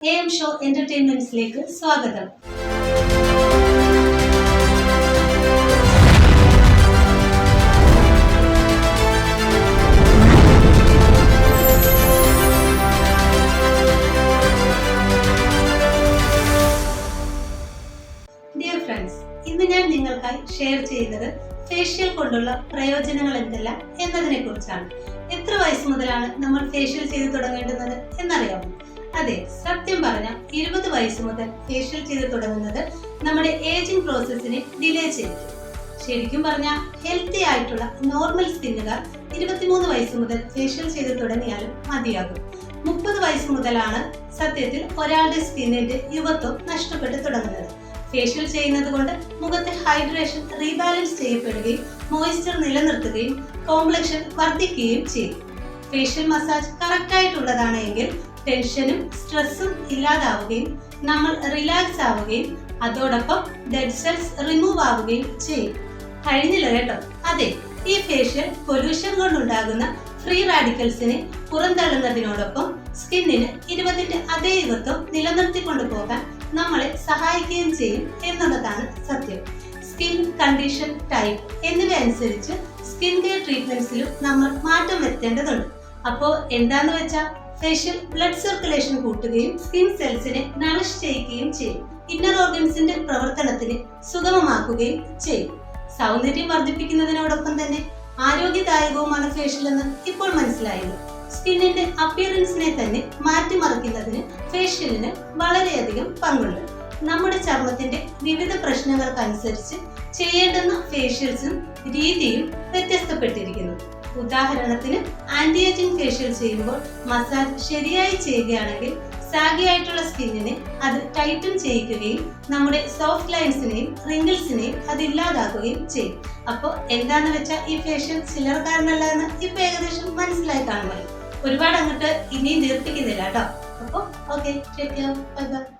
A show എന്റർടൈൻമെന്റ്സിലേക്ക് സ്വാഗതം. Dear friends ഇന്ന് ഞാൻ നിങ്ങൾക്കായി ഷെയർ ചെയ്യുന്നത് ഫേഷ്യൽ കൊണ്ടുള്ള പ്രയോജനങ്ങൾ എന്തെല്ലാം എന്നതിനെ കുറിച്ചാണ് എത്ര വയസ്സ് മുതലാണ് നമ്മൾ ഫേഷ്യൽ ചെയ്തു തുടങ്ങേണ്ടുന്നത് എന്നറിയാമോ? അതെ സത്യം പറഞ്ഞാൽ ഇരുപത് വയസ്സ് മുതൽ ഫേഷ്യൽ ചെയ്ത് തുടങ്ങുന്നത് നമ്മുടെ ഏജിംഗ് പ്രോസസ്സിനെ ഡിലേ ചെയ്യും ശരിക്കും പറഞ്ഞാൽ ഹെൽത്തി ആയിട്ടുള്ള നോർമൽ സ്കിന്നുകാർ ഇരുപത്തിമൂന്ന് വയസ്സ് മുതൽ ഫേഷ്യൽ ചെയ്ത് തുടങ്ങിയാലും മതിയാകും. മുപ്പത് വയസ്സ് മുതലാണ് സത്യത്തിൽ ഒരാളുടെ സ്കിന്നിന്റെ യുവത്വം നഷ്ടപ്പെട്ടു തുടങ്ങുന്നത്. ഫേഷ്യൽ ചെയ്യുന്നത് കൊണ്ട് മുഖത്തെ ഹൈഡ്രേഷൻ റീബാലൻസ് ചെയ്യപ്പെടുകയും മോയ്സ്ചർ നിലനിർത്തുകയും കോംപ്ലക്ഷൻ വർദ്ധിക്കുകയും ചെയ്യും. ഫേഷ്യൽ മസാജ് കറക്റ്റ് ആയിട്ടുള്ളതാണ് എങ്കിൽ ടെൻഷനും സ്ട്രെസ്സും ഇല്ലാതാവുകയും നമ്മൾ റിലാക്സ് ആവുകയും അതോടൊപ്പം ഡെഡ് സെൽസ് റിമൂവ് ആവുകയും ചെയ്യും. കഴിഞ്ഞില്ല കേട്ടോ. അതെ ഈ ഫേഷ്യൽ പൊല്യൂഷൻ കൊണ്ടുണ്ടാകുന്ന ഫ്രീ റാഡിക്കൽസിനെ പുറന്തള്ളുന്നതിനോടൊപ്പം സ്കിന്നിന് ഇരുപതിന്റെ അതേ യുവത്വം നിലനിർത്തിക്കൊണ്ടു പോകാൻ നമ്മളെ സഹായിക്കുകയും ചെയ്യും എന്നുള്ളതാണ് സത്യം. സ്കിൻ കണ്ടീഷൻ ടൈപ്പ് എന്നിവ അനുസരിച്ച് സ്കിൻ കെയർ ട്രീറ്റ്മെന്റ്സിലും നമ്മൾ മാറ്റം വരുത്തേണ്ടതുണ്ട്. അപ്പോൾ എന്താന്ന് വെച്ചാൽ ഫേഷ്യൽ ബ്ലഡ് സർക്കുലേഷൻ കൂട്ടുകയും സ്കിൻ സെൽസിനെ നറിഷ് ചെയ്യുകയും ചെയ്യും. ഇന്നർ ഓർഗൻസിന്റെ പ്രവർത്തനത്തിന് സുഗമമാക്കുകയും ചെയ്യും. സൗന്ദര്യം വർദ്ധിപ്പിക്കുന്നതിനോടൊപ്പം തന്നെ ആരോഗ്യദായകവുമാണ് ഫേഷ്യൽ എന്ന് ഇപ്പോൾ മനസ്സിലായത്. സ്കിന്നിന്റെ അപ്പിയറൻസിനെ തന്നെ മാറ്റിമറിക്കുന്നതിന് ഫേഷ്യലിന് വളരെയധികം പങ്കുണ്ട്. നമ്മുടെ ചർമ്മത്തിന്റെ വിവിധ പ്രശ്നങ്ങൾക്കനുസരിച്ച് ചെയ്യേണ്ടുന്ന ഫേഷ്യൽസും രീതിയും വ്യത്യസ്തപ്പെട്ടിരിക്കുന്നു. ഉദാഹരണത്തിന് ആന്റി ഫേഷ്യൽ ചെയ്യുമ്പോൾ മസാജ് ശരിയായി ചെയ്യുകയാണെങ്കിൽ സാഗി ആയിട്ടുള്ള സ്കിന്നിനെ അത് ടൈറ്റൻ ചെയ്യിക്കുകയും നമ്മുടെ സോഫ്റ്റ് ലൈൻസിനെയും റിങ്കിൾസിനെയും അത് ഇല്ലാതാക്കുകയും ചെയ്യും. അപ്പോൾ എന്താന്ന് വെച്ചാൽ ഈ ഫേഷ്യൽ ചിലർക്കാരനല്ല എന്ന് ഇപ്പൊ ഏകദേശം മനസ്സിലായി കാണുമല്ലോ. ഒരുപാട് അങ്ങോട്ട് ഇനിയും ദീർഘിക്കുന്നില്ല കേട്ടോ. അപ്പോൾ ഓക്കെ ബൈ ബൈ